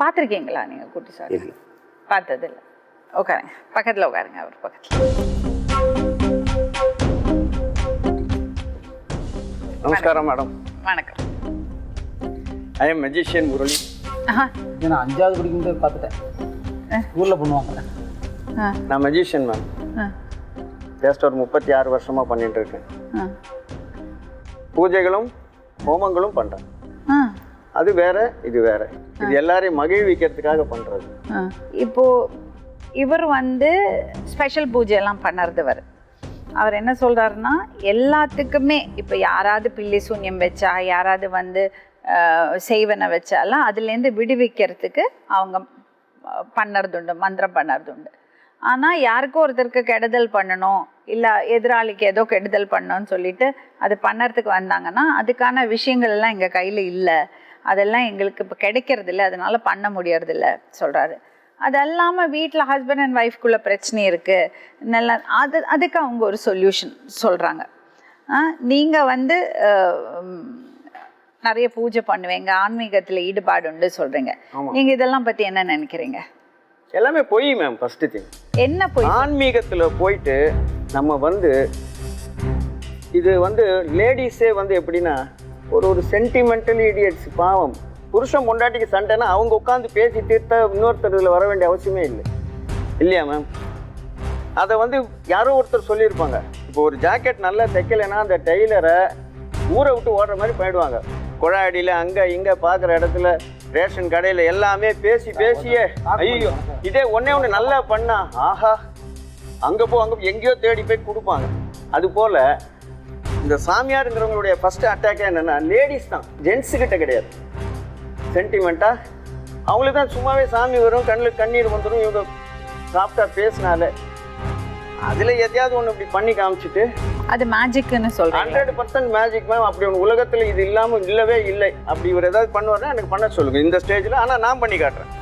பார்த்துருக்கீங்களா நீங்கள் குட்டி சார்? இல்லை. பார்த்ததில்ல. உட்காருங்க. பக்கத்தில் உட்காருங்க அவர் பக்கத்தில். நமஸ்காரம் மேடம். வணக்கம். ஐ எம் மெஜிஷியன் முரளி ஆஹா. நான் அஞ்சாவது படிக்கும்போது பார்த்துட்டேன். ஊரில் பண்ணுவாங்க. நான் மெஜிஷியன் மேம் ஜஸ்ட் ஒரு முப்பத்தி ஆறு வருஷமாக பண்ணிட்டு இருக்கேன். பூஜைகளும் ஹோமங்களும் பண்ணுறேன் அது வேற இது வேற. இது எல்லாரையும் மகிழ்விக்கிறதுக்காக பண்ணுறது ஆ. இப்போ இவர் வந்து ஸ்பெஷல் பூஜை எல்லாம் பண்ணறதுவர் அவர் என்ன சொல்றாருன்னா எல்லாத்துக்குமே இப்போ யாராவது பில்லி சூன்யம் வச்சா யாராவது வந்து செய்வனை வச்சாலாம் அதுலேருந்து விடுவிக்கிறதுக்கு அவங்க பண்ணறதுண்டு மந்திரம் பண்ணறதுண்டு. ஆனால் யாருக்கோ ஒருத்தருக்கு கெடுதல் பண்ணணும் இல்லை எதிராளிக்கு ஏதோ கெடுதல் பண்ணணும்னு சொல்லிட்டு அது பண்ணறதுக்கு வந்தாங்கன்னா அதுக்கான விஷயங்கள் எல்லாம் எங்கள் கையில் இல்லை. அதெல்லாம் எங்களுக்கு இப்போ கிடைக்கிறது இல்லை அதனால பண்ண முடியறதில்ல சொல்கிறாரு அது இல்லாமல் வீட்டில் ஹஸ்பண்ட் அண்ட் ஒய்ஃப்குள்ள பிரச்சனை இருக்குது நல்லா அது அதுக்கு அவங்க ஒரு சொல்யூஷன் சொல்கிறாங்க நீங்கள் வந்து நிறைய பூஜை பண்ணுவீங்க ஆன்மீகத்தில் ஈடுபாடு உண்டு சொல்கிறீங்க. நீங்கள் இதெல்லாம் பற்றி என்ன நினைக்கிறீங்க? எல்லாமே பொய் மேம் ஃபஸ்ட்டு திங் என்ன போய்? ஆன்மீகத்தில் போயிட்டு நம்ம வந்து இது வந்து லேடிஸே வந்து எப்படின்னா ஒரு ஒரு சென்டிமெண்டல் இடியட்ஸ் பாவம். புருஷன் பொண்டாட்டிக்கு சண்டைன்னா அவங்க உட்காந்து பேசி தீர்த்த இன்னொருத்தர் இதில் வர வேண்டிய அவசியமே இல்லை. இல்லையா மேம் அதை வந்து யாரோ ஒருத்தர் சொல்லியிருப்பாங்க. இப்போ ஒரு ஜாக்கெட் நல்லா தைக்கலைன்னா அந்த டெய்லரை ஊரை விட்டு ஓடுற மாதிரி போயிடுவாங்க. குழாடியில் அங்கே இங்கே பார்க்குற இடத்துல ரேஷன் கடையில் எல்லாமே பேசி பேசியே ஐயோ இதே ஒன்றே ஒன்று நல்லா பண்ணா ஆஹா அங்கே போ அங்கே எங்கேயோ தேடி போய் கொடுப்பாங்க. அதுபோல் இந்த சாமியாருங்கிறவங்களுடைய ஃபர்ஸ்ட் அட்டாக்கே என்னென்னா லேடிஸ் தான். ஜென்ஸு கிட்ட கிடையாது. சென்டிமெண்ட்டாக அவங்களுக்கு தான் சும்மாவே சாமி வரும் கண்ணில் கண்ணீர் வந்துடும் இவங்க சாஃப்டாக பேசினாலே. அதில் எதையாவது ஒன்று இப்படி பண்ணி காமிச்சிட்டு அது மேஜிக்னு சொல்கிறீங்க ஹண்ட்ரட் பர்சன்ட் மேஜிக் மேம் அப்படி ஒன்று உலகத்தில் இது இல்லாமல் இல்லவே இல்லை. அப்படி இவர் ஏதாவது பண்ணுவார்னா எனக்கு பண்ண சொல்லுங்கள் இந்த ஸ்டேஜில் ஆனால் நான் பண்ணி காட்டுறேன்.